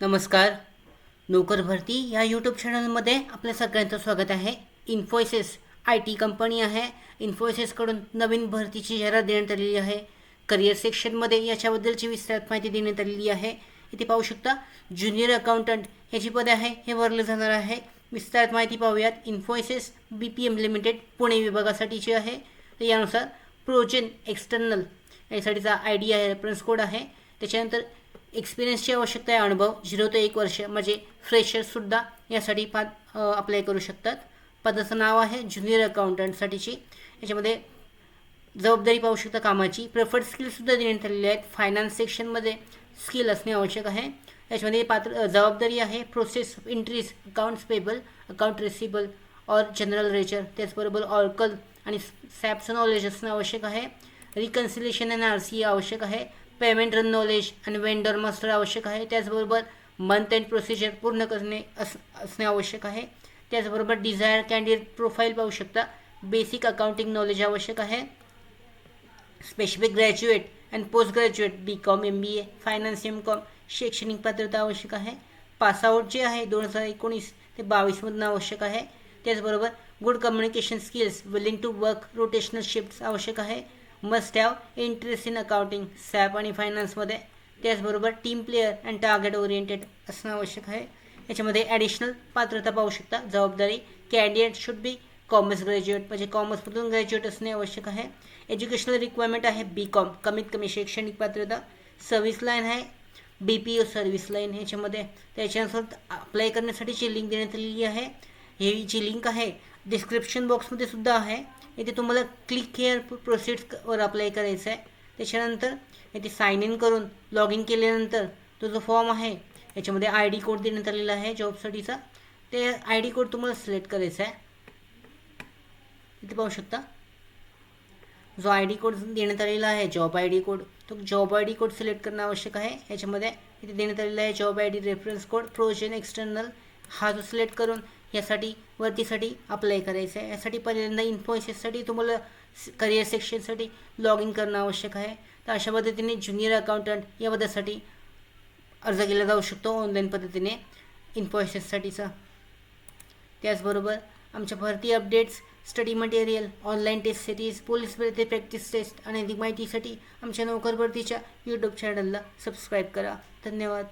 नमस्कार. नोकर भरती या यूट्यूब चॅनलमध्ये आपल्या सगळ्यांचं स्वागत आहे. इन्फोसिस आय टी कंपनी आहे. इन्फोसिसकडून नवीन भरतीची जाहिरात देण्यात आलेली आहे. करिअर सेक्शनमध्ये याच्याबद्दलची विस्तारित माहिती देण्यात आलेली आहे. इथे पाहू शकता ज्युनियर अकाउंटंट ह्याची पदे आहे हे भरलं जाणार आहे. विस्तारित माहिती पाहूयात. Infosys B P M limited Pune विभागासाठीची आहे. तर यानुसार प्रोजेन एक्सटर्नल यासाठीचा आय डी आहे रेफरन्स कोड आहे. त्याच्यानंतर एक्सपिरियन्सची आवश्यकता आहे अनुभव. झिरो ते एक वर्ष म्हणजे फ्रेशर्ससुद्धा यासाठी पा अप्लाय करू शकतात. पदाचं नाव आहे ज्युनियर अकाउंटंटसाठीची याच्यामध्ये जबाबदारी पाहू शकता कामाची. प्रेफर्ड स्किलसुद्धा देण्यात आलेली आहेत. फायनान्स सेक्शनमध्ये स्किल असणे आवश्यक आहे. याच्यामध्ये पात्र जबाबदारी आहे process of entries accounts payable account receivable or general ledger त्याचबरोबर ऑर्कल आणि सॅपचं नॉलेज असणं आवश्यक आहे. रिकन्सिलेशन अँड आर सी आवश्यक आहे. पेमेंट नॉलेज आणि वेंडर मास्टर आवश्यक आहे. त्याचबरोबर मंथ एंड प्रोसिजर पूर्ण करणे अस असणे आवश्यक आहे. त्याचबरोबर डिझायर कॅन्डिडेट प्रोफाईल पाहू शकता. बेसिक अकाउंटिंग नॉलेज आवश्यक आहे. Specific graduate and post graduate B com M B A finance M com शैक्षणिक पात्रता आवश्यक आहे. पासआउट जे आहे दोन हजार एकोणीस ते बावीसमधून आवश्यक आहे. त्याचबरोबर good communication skills willing to work rotational shifts आवश्यक आहे. Must have interest in accounting SAP आणि फायनान्समध्ये त्याचबरोबर team player and target oriented असणं आवश्यक आहे. याच्यामध्ये ॲडिशनल पात्रता पाहू शकता. जबाबदारी candidate should be commerce graduate म्हणजे कॉमर्समधून ग्रॅज्युएट असणे आवश्यक आहे. एज्युकेशनल रिक्वायरमेंट आहे बी कॉम कमीत कमी शैक्षणिक पात्रता. सर्व्हिस लाईन आहे. B P O service line ह्याच्यामध्ये त्याच्यानुसार अप्लाय करण्यासाठीची लिंक देण्यात आलेली आहे ही जी लिंक आहे. डिस्क्रिप्शन बॉक्समध्ये सुद्धा आहे. इथे तुम्हाला क्लिक हेअर वर अप्लाय करायचं आहे. त्याच्यानंतर इथे साइन इन करून लॉग इन केल्यानंतर तो जो फॉर्म आहे याच्यामध्ये आय डी कोड देण्यात आलेला आहे जॉबसाठीचा ते आय डी कोड तुम्हाला सिलेक्ट करायचा आहे. इथे पाहू शकता. जो आय डी कोड देण्यात आलेला आहे जॉब आय डी कोड तो job I D code select करणं आवश्यक आहे. याच्यामध्ये इथे देण्यात आलेला आहे job I D reference code प्रोजन external हा जो सिलेक्ट करून यासाठी वरतीसाठी अप्लाय करायचं आहे यासाठी पहिल्यांदा इन्फोसिससाठी तुम्हाला करिअर सेक्शनसाठी लॉग इन करणं आवश्यक आहे. तर अशा पद्धतीने ज्युनियर अकाउंटंट या पदासाठी अर्ज केला जाऊ शकतो ऑनलाईन पद्धतीने इन्फोसिससाठीचा त्याचबरोबर आमच्या भरती updates study material online test series police भरती प्रॅक्टिस टेस्ट आणि अधिक माहितीसाठी आमच्या नोकर भरतीच्या यूट्यूब चॅनलला सबस्क्राईब करा. धन्यवाद.